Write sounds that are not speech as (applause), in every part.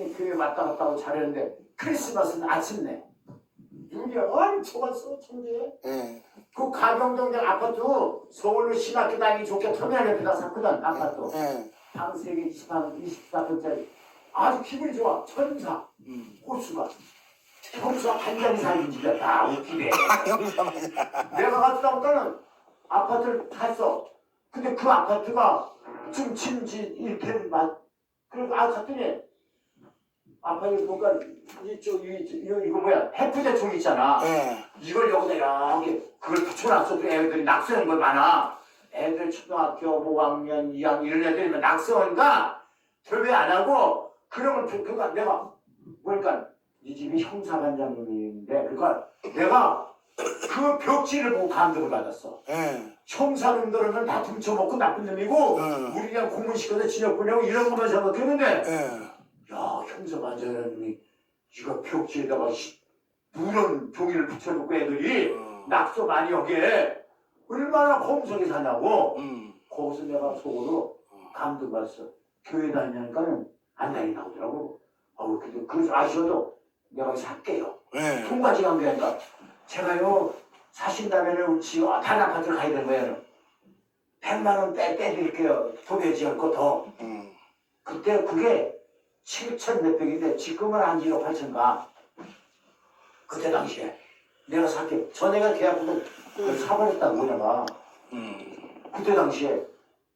하나님이 교회 왔다 갔다 하고 잘했는데 크리스마스는 아침내 눈이 엄청 왔어 예. 그 가경동역 아파트 서울로 신학교 다니기 좋게 터미널 옆에다 샀거든 아파트. 예. 방 3개 24, 24평짜리. 아주 기분이 좋아. 천사 음. 호수가. 평소 한장 살긴 집에 다 웃기네. (laughs) 내가 갔다 오니까는 아파트를 탔어. 근데 그 아파트가 지금 침지 이렇게 막 그리고 아 갔더니 아파트 보니까 이쪽 이, 이거, 이거 뭐야 해프대 총 있잖아 예. 이걸 여기다 여기 그걸 붙여놨어도 애들이 낙서한 걸 많아. 애들 초등학교 뭐 5학년, 2학년 이런 애들이면 낙서니까 결배 안 하고 그러면 그- 그거 내가 보니까 이 집이 형사반장님인데 그러니까 내가 그 벽지를 보고 감동을 받았어. 예. 형사놈들은 다 훔쳐먹고 나쁜 놈이고 응. 우리 그냥 공무시켜서 진역 보내고 이런 것만 생각했는데 예. 야 형사반장님이 이거 벽지에다가 시- 누런 종이를 붙여놓고 애들이 어. 낙서 많이 하게. 얼마나 검성이 사냐고. 음. 거기서 내가 속으로 감동받았어 교회 다니니까는 안 다니 나 오더라고. 어우 근데 그래서 아쉬워도 내가 살게요. 예. 통과지 간게 아니라 제가요 사신다면은 지금 아파트를 가야 되는 거예요. 100만 원 빼, 빼드릴게요. 도배지 할거더. 음. 그때 그게 7천 몇 백인데 지금은 한 1억 8천가. 그때 당시에. 내가 살게. 전에가 계약금을 그걸 사버렸다고 내가. 음. 그때 당시에.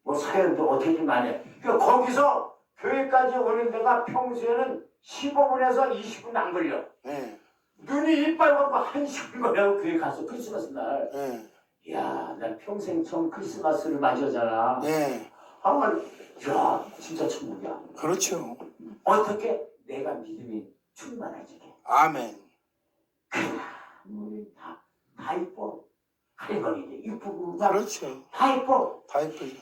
뭐 사연도 어떻게 많이. 해 그러니까 거기서 교회까지 오는 데가 평소에는 15분에서 20분 안 걸려. 예. 눈이 이빨 갖고 한 시간 걸려고 교회 갔어 크리스마스 날. 예. 이야 난 평생 처음 크리스마스를 맞이하잖아. 예. 아, 야 진짜 천국이야. 그렇죠. 어떻게 내가 믿음이 충만해지게 아멘. 우리 다, 다 이뻐 할머니들 이쁘고 막 그렇죠. 다 이뻐 다 이쁘죠.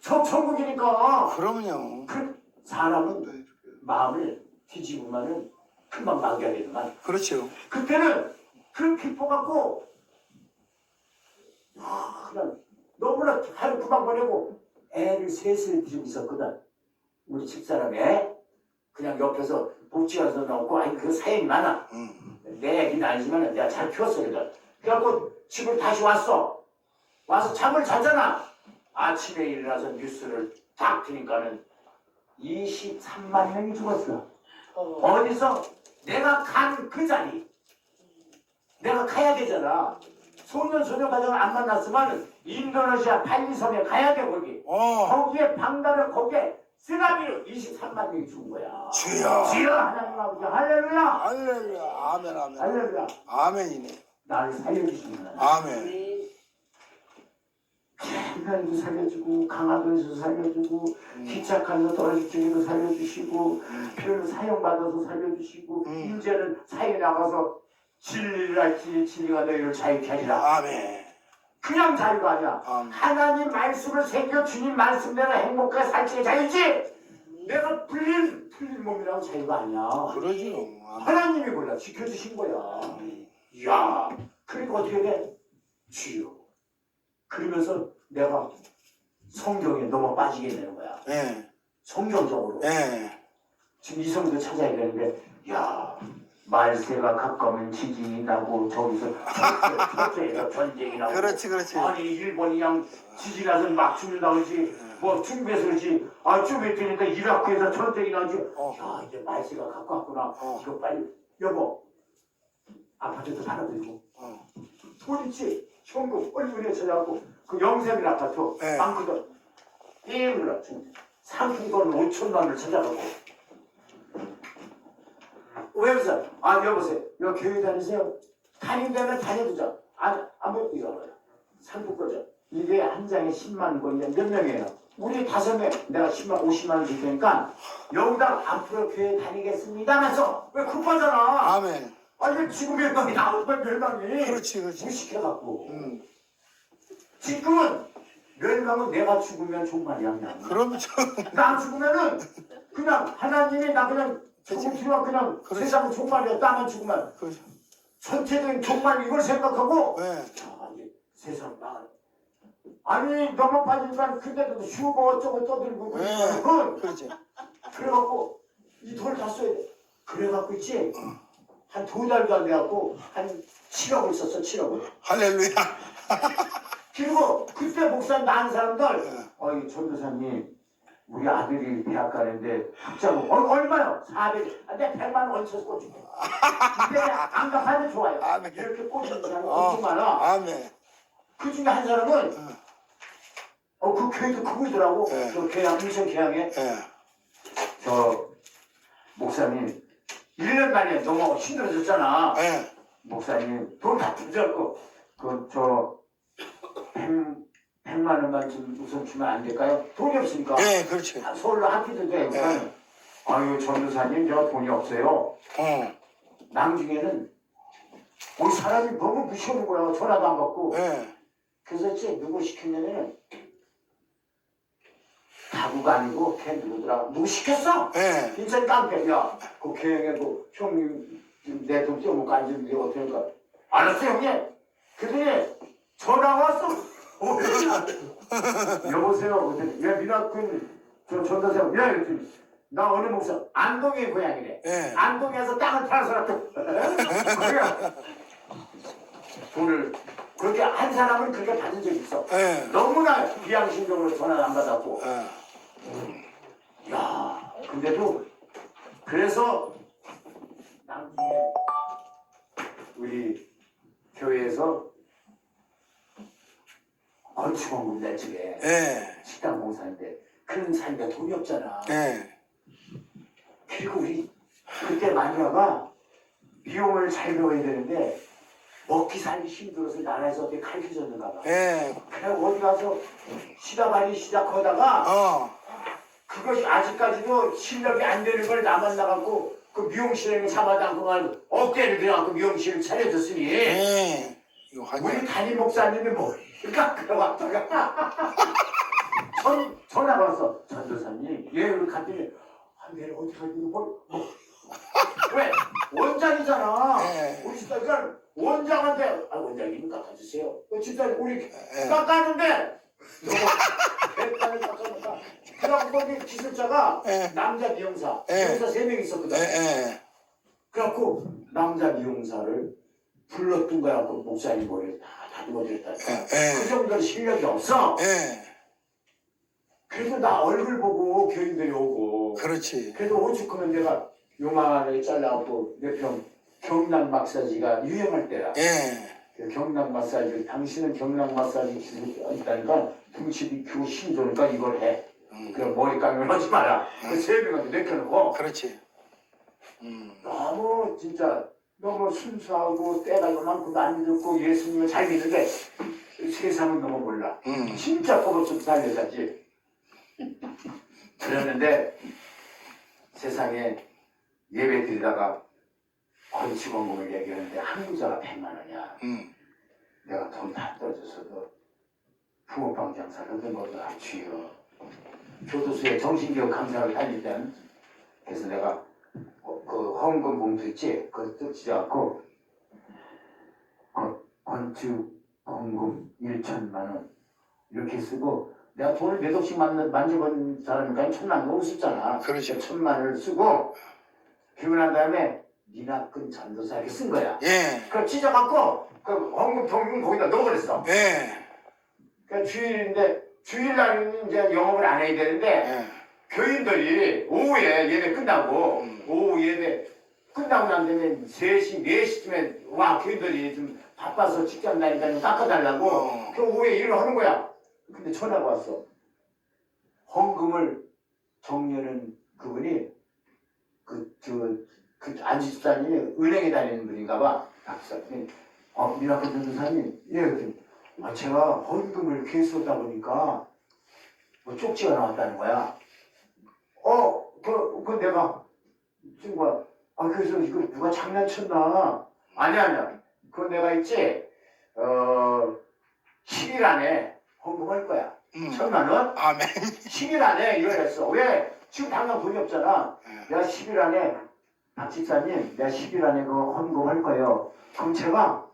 저 천국이니까 그럼요. 그 사람은 마음을 뒤집으면은 금방 망가되지만 그렇죠. 그때는 그 기뻐 갖고 아, 그냥 너무나 하루 금방 보내고 애를 셋을 지고 있었거든 우리 집사람 애 그냥 옆에서 복지가서 나오고 아니 그 사연이 많아. 음. 내 애기는 아니지만 내가 잘 키웠어 그래 그래갖고 집을 다시 왔어. 와서 잠을 자잖아. 아침에 일어나서 뉴스를 딱 트니까는 23만 명이 죽었어. 어디서? 내가 간 그 자리. 내가 가야 되잖아. 소년 소녀 가정을 안 만났으면 인도네시아 발리섬에 가야 돼 거기. 어. 거기에 방다를 거기에 쓰나미로 23만 명이 죽은 거야 주여. 주여 하나님 아버지 할렐루야 할렐루야. 아멘 아멘. 할렐루야 아멘이네. 나를 살려주시는 하나님 아멘. 하나님도 살려주고 강화도에서 살려주고 음. 기착하면서 떨어질 중에도 살려주시고 음. 필요를 사용받아서 살려주시고 음. 이제는 사회 나가서 진리를 알지 진리가 너희를 자유케 하리라 아멘. 그냥 자유가 아니야 아멘. 하나님 말씀을 새겨 주님 말씀대로 행복하게 살지 자유지 내가 풀린 풀린 몸이라고 자유가 아니야. 아멘. 하나님이 골라 지켜주신 거야 이야 그러니까 어떻게 돼? 주여 그러면서 내가 성경에 너무 빠지게 되는 거야 예. 성경적으로 예. 지금 이성도 찾아야 되는데 야 말세가 가까우면 지진이 나고 저기서 터트에서 전쟁이 나고 그렇지 그렇지. 아니 일본이 그냥 지진 나서 막 죽는다 그러지 뭐 중국에서 그러지 아좀 있으니까 이라크에서 전쟁이 나지 어. 야 이제 말세가 가까웠구나 어. 이거 빨리 여보 아파트도 팔아들고 어. 돈 있지 현금 얼굴에 찾아갖고 그 영세민 아파트 네. 많거든 일로 상품권 5천만 원을 찾아가고 왜 그러세요? 아 여보세요? 여기 교회 다니세요? 다닌다면 다녀보자. 아, 아무 이거 봐요. 상품권이죠. 이게 한 장에 10만 원이면 몇 명이에요? 우리 다섯 명. 내가 10만 50만 원줄 테니까 여기다 앞으로 교회 다니겠습니다 하면서. 왜 급하잖아 아멘. 아 이게 지금 멸망이 나오면 멸망이? 그렇지 그렇지. 무식해갖고. 음. 지금은 멸망은 내가 죽으면 종말이야 그냥 그러면 저나 죽으면은 그냥 하나님이 나 그냥 그치. 죽음수가 그냥 그렇지. 세상은 종말이야 나만 죽으면 그렇죠. 전체적인 종말 이걸 생각하고 예. 아 세상 망 아니 너무 빠지니까 그때도 쉬고 어쩌고 떠들고 예. 그러니까 그렇지. 그래갖고 이 돈을 다 써야 돼. 그래갖고 있지. 한 두 달도 안 돼갖고 한 7억을 썼어 7억을. 할렐루야. 그리고 그때 목사님 낳은 사람들 예. 어이 전도사님 우리 아들이 대학 가는데 학자금 어, 얼마요? 400 아, 내가 100만 원 얹혀서 꽂을게 이게 안 갚아도 좋아요 아멘. 이렇게 꽂는 사람이 어. 엄청 많아 아멘. 그 중에 한 사람은 어. 어그 교회도 크고더라고 예. 저 계양 인천 계양에 예. 저 목사님 1년 만에 너무 힘들어졌잖아 예. 목사님 돈다 부자고 그저 100만 원만 좀 우선 주면 안 될까요? 돈이 없으니까 예, 그렇지. 아, 서울로 학비도 돼. 우선 아유 전도사님 저 돈이 없어요. 어. 나중에는 우리 사람이 너무 무시하는 거야. 전화도 안 받고. 예. 그래서 이제 누구 시켰냐면은 다구가 아니고 걔 누구더라. 누구 시켰어? 예. 인천 깡패. 야, 그 계획에 그 형님 내돈 떼어먹고 앉으면 어떡할까? 알았어 형님. 그랬더니 전화 왔어. 어, 여보세요. 그랬더니 야 미나 그저 전도사님. 야 이랬더니 나 어느 목사 안동의 고향이래. 예. 안동에서 땅을 팔아서라도 그래. (laughs) 돈을 그렇게 한 사람은 그렇게 받은 적이 있어. 예. 너무나 비양심적으로 전화 안 받았고. 예. 야, 근데도 그래서 나중에 우리 교회에서 건축원금 낼 적에 예. 식당 공사인데 그런 사니까 돈이 없잖아. 예. 그리고 우리 그때 마누라가 비용을 잘 배워야 되는데 먹기 살기 힘들어서 나라에서 어떻게 가르쳐줬는가 봐. 예. 그래 어디 가서 시다발이 시작하다가 어. 그것이 아직까지도 실력이 안 되는 걸 나만 나갖고 그 미용실에 잡아당고만 어깨를 그냥 그 미용실을 차려줬으니 예. 우리. 담임 목사님이 뭐니까 그러왔다가 (laughs) 전 전화가 왔어 전도사님 예 우리 갔더니 한 대를 어디 갔니 뭐, 뭐. (laughs) 왜 원장이잖아 예. 우리 집사니까 원장한테 아 원장님 깎아주세요 그 집사님 우리 예. 깎아는데 백단을 깎아놓다 그러고 거기 기술자가 예. 남자 미용사 예. 미용사 세명 예. 있었거든 예. 그래갖고 남자 미용사를 불렀던 거야 그 목사님 머리를 다 다듬어줬다 예. 그 정도 실력이 없어 예. 그래도 나 얼굴 보고 교인들이 오고 그렇지. 그래도 오죽하면 내가 요만하게 잘라갖고 내평 경락 마사지가 유행할 때야 예. 그 경락 마사지 당신은 경락 마사지 기술이 있다니까 크고 힘 좋으니까 이걸 해 음. 그럼 머리 감면 하지 마라 그 세 명한테 내켜놓고 그렇지. 음. 너무 진짜 너무 순수하고 때가 요만큼도 안 늦었고 예수님을 잘 믿는데 세상은 너무 몰라 음. 진짜 법을 좀 살려야지 그랬는데 세상에 예배 드리다가 건축원금을 얘기하는데 한 부자가 100만 원이야 음. 내가 돈다 떨어져서도 붕어빵 장사를 하던 것도 다 쥐어 교도소에 정신교육 강사를 다닐 때는 그래서 내가 어, 그 헌금 봉투 있지 그거 뜯지 않고 그 건축 헌금 1천만 원 이렇게 쓰고 내가 돈을 몇 억씩 만, 만져본 사람이니까 천만 원 너무 쓰잖아 그렇죠. 천만 원을 쓰고 난 다음에 니나끈 전도사 이렇게 쓴 거야 예. 그걸 찢어갖고 그 헌금 통금 거기다 넣어버렸어. 예. 그 주일인데 주일날은 이제 영업을 안 해야 되는데 예. 교인들이 오후에 예배 끝나고 음. 오후 예배 끝나고 난 다음에 3시, 4시쯤에 와 교인들이 좀 바빠서 직장 다니니까 좀 깎아달라고 어. 그 오후에 일을 하는 거야. 근데 전화가 왔어. 헌금을 정리하는 그분이 그, 그, 그 안지집사님이 은행에 다니는 분인가 봐. 박사님, 어, 미라클 전도사님, 예, 그랬더니, 아, 제가 헌금을 계수하다 보니까 뭐 쪽지가 나왔다는 거야. 어, 그, 그 내가 친구가, 아, 그래서 이거 누가 장난쳤나? 아니야, 아니야. 그거 내가 있지, 어, 10일 안에 헌금할 거야. 음. 천만 원? 아멘. 10일 안에 이걸 했어. 왜? 지금 당장 돈이 없잖아. 예. 내가 10일 안에 박 집사님 내가 10일 안에 그 헌금할 거예요. 그럼 제가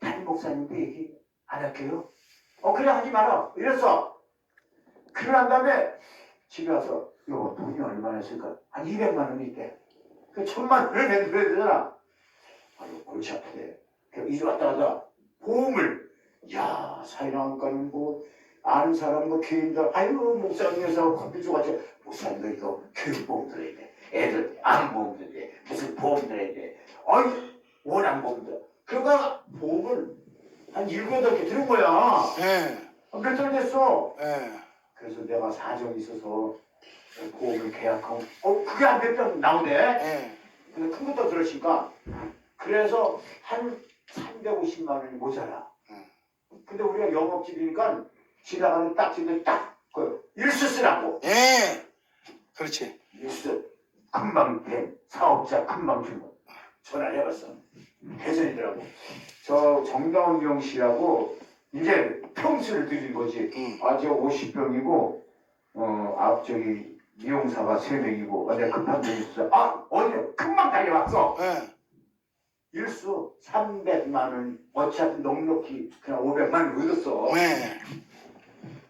담임 목사님도 얘기 안 할게요. 어 그래 하지 마라. 이랬어. 그러고 난 다음에 집에 와서 이거 돈이 얼마나 있을까? 한 200만 원이 있대. 그 천만 원을 만들어야 되잖아. 아유, 골치 아프네. 그래서 이리 왔다 가다 보험을, 야, 사인왕과는 뭐, 아는 사람, 뭐, 교인들, 아유, 목사님에서 커피 줘가지고, 목사님, 너 이거 교육보험 들어야 돼. 애들, 암 보험 들어야 돼. 무슨 보험 들어야 돼. 어이, 원암보험 들어. 그러니까 보험을 한 일곱, 여덟 개 들은 거야. 예. 몇달 됐어. 예. 그래서 내가 사정이 있어서 보험을 계약하고 어 그게 한 몇 병 나오네 예. 근데 큰 것도 들으니까 그래서 한 350만 원이 모자라 음. 근데 우리가 영업집이니까 지나가는 딱지들 딱 그 일수 쓰라고 예. 그렇지. 일수 금방 된 사업자 금방 주고 전화를 해봤어 대전이더라고 저 정다운경 씨라고 이제 평수를 드린 거지 음. 아저 50병이고 어 앞저기 미용사가 3명이고 아, 내가 급한 데 있어 아 어디요 금방 달려왔어 예. 일수 300만 원 어차피 넉넉히 그냥 500만 원 얻었어 예.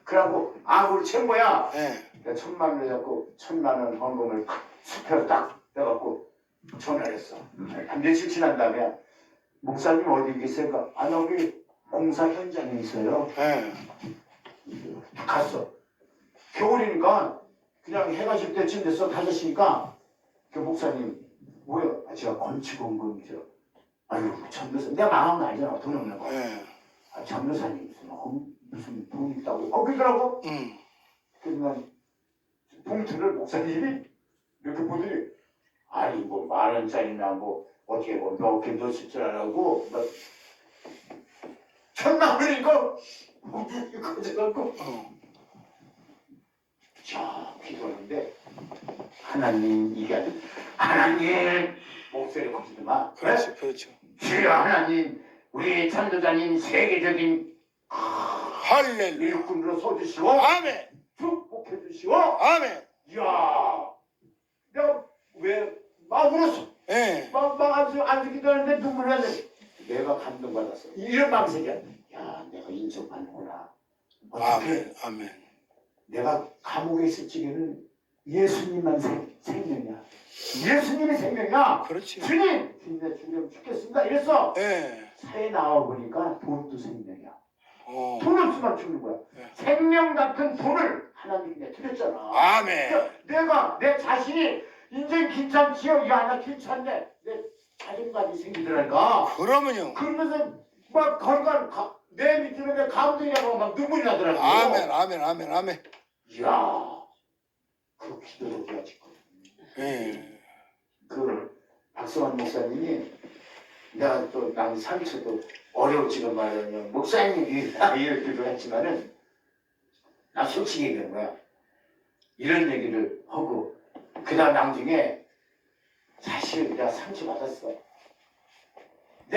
그러고 챈 거야 예. 내가 천만 원을 잡고 천만 원 헌금을 수표로 딱 빼갖고 전화를 했어 한 며칠 지난 다음에 목사님 어디 계세요? 아 여기 공사 현장에 있어요 예. 갔어. 겨울이니까 그냥 해가 질 때쯤 됐어. 다섯이니까 그 목사님 뭐야? 아, 제가 건축 원금이죠. 아유 전도사 내가 망한 거 알잖아. 돈 없는 거. 예. 아, 전도사님 무슨 험- 무슨 돈 있다고. 어 그러더라고. 음. 그러면 봉투를 목사님이 이렇게 보더니 아니 뭐 만 원짜리나 뭐 어떻게 뭐 몇개 넣었을 줄 알고 뭐 이거 가져갖고 어. 자, 기도하는데 하나님 이게 아주 하나님 목소리 마. 그렇지. 그렇죠. 주여 하나님 우리 전도자님 세계적인 할렐루야. 일꾼으로 서주시고 아멘. 축복해 주시고 아멘. 이야 내가 왜 막 울었어 예. 막막 안 기도 하는데 눈물 나네 내가 감동받았어 이런 마음색이야 야 내가 인정받는구나 아멘. 아멘. 내가 감옥에 있을 적에는 예수님만 생, 생명이야. 예수님이 생명이야. 그렇지. 주님, 주님 죽으면 죽겠습니다. 이랬어. 예. 사회 나와 보니까 돈도 생명이야. 어. 돈 없으면 죽는 거야. 네. 생명 같은 돈을 하나님이 내 드렸잖아. 아멘. 그러니까 내가 내 자신이 인생 귀찮지요? 야, 나 귀찮네. 내 자존감이 생기더라니까. 그러면요. 그러면서 막 걸간 가- 내 밑으로 내 감동이라고 막 눈물이 나더라고. 아멘. 아멘. 아멘. 아멘. 이야, 그 기도를 내가 지금. 예. 그 박성환 목사님이 내가 또난 상처도 어려웠지만 말이야 목사님이 (laughs) 이렇게도 했지만은 나 솔직히 얘기하는 거야 이런 얘기를 하고 그 다음 나중에 사실 내가 상처 받았어